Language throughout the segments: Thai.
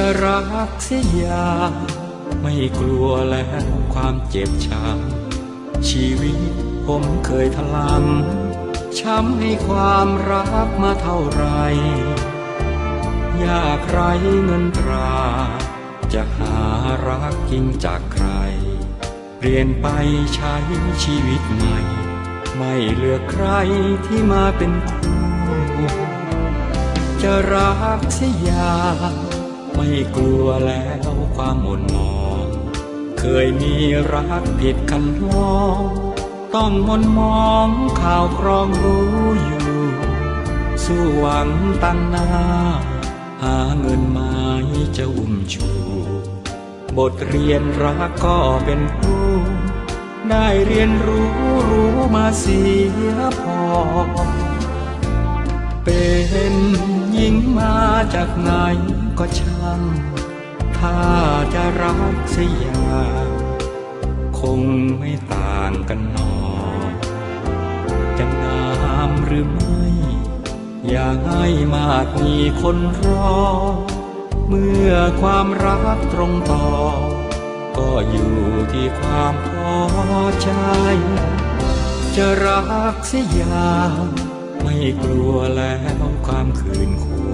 จะรักเสียอย่างไม่กลัวแล้วความเจ็บช้ำชีวิตผมเคยทลำช้ำให้ความรักมาเท่าไร ยากไรเงินตรา จะหารักจริงจากใคร เปลี่ยนไปใช้ชีวิตใหม่ ไม่เหลือใครที่มาเป็นคู่จะรักเสียอย่าง ไม่กลัวแล้วความหม่นมอง เคยมีรักผิดคันลอง ต้องมนมองข่าวครองรู้อยู่ สู้หวังตั้งหน้า หาเงินมาให้จะอุ้มชู บทเรียนรักก็เป็นผู้ได้เรียนรู้รู้มาเสียพอ เป็นหญิงมา จากไหนก็ช่าง ถ้าจะรักเสียอย่างคงไม่ต่างกันหนอ จะงามหรือไม่ อย่าให้มากมีคนรอ เมื่อความรักตรงต่อ ก็อยู่ที่ความพอใจ จะรักเสียอย่างไม่กลัวแล้วความคืนคม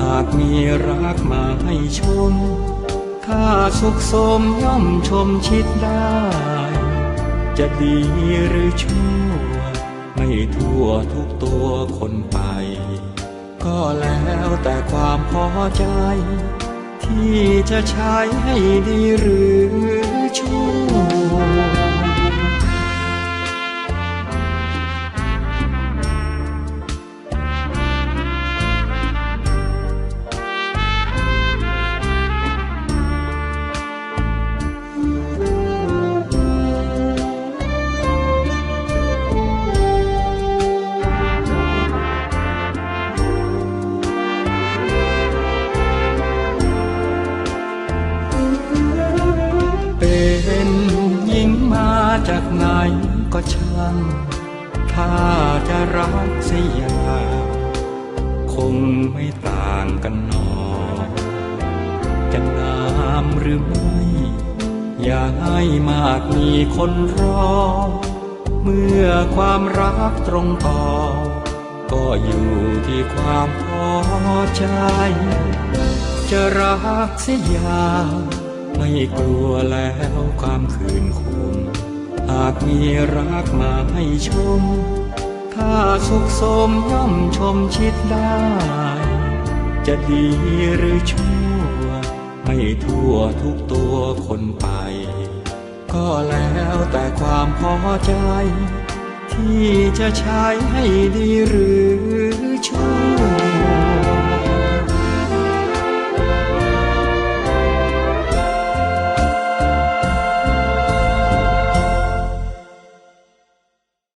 หากมีรักมาให้ชมถ้าสุขสมย่อมชมชิดได้ จะดีหรือชั่ว ไม่ทั่วทุกตัวคนไป ก็แล้วแต่ความพอใจ ที่จะใช้ให้ดีหรือชั่ว ไหนก็ช่าง ถ้าจะรักเสียอย่างคงไม่ต่างกันหนอ จะงามหรือไม่ อย่าให้มากมีคนรอ เมื่อความรักตรงต่อ ก็อยู่ที่ความพอใจ จะรักเสียอย่างไม่กลัวแล้วความคืนคมหากมีรักมาให้ชม ถ้าสุขสมย่อมชมชิดได้ จะดีหรือชั่ว ไม่ทั่วทุกตัวคนไป ก็แล้วแต่ความพอใจ ที่จะใช้ให้ดีหรือชั่ว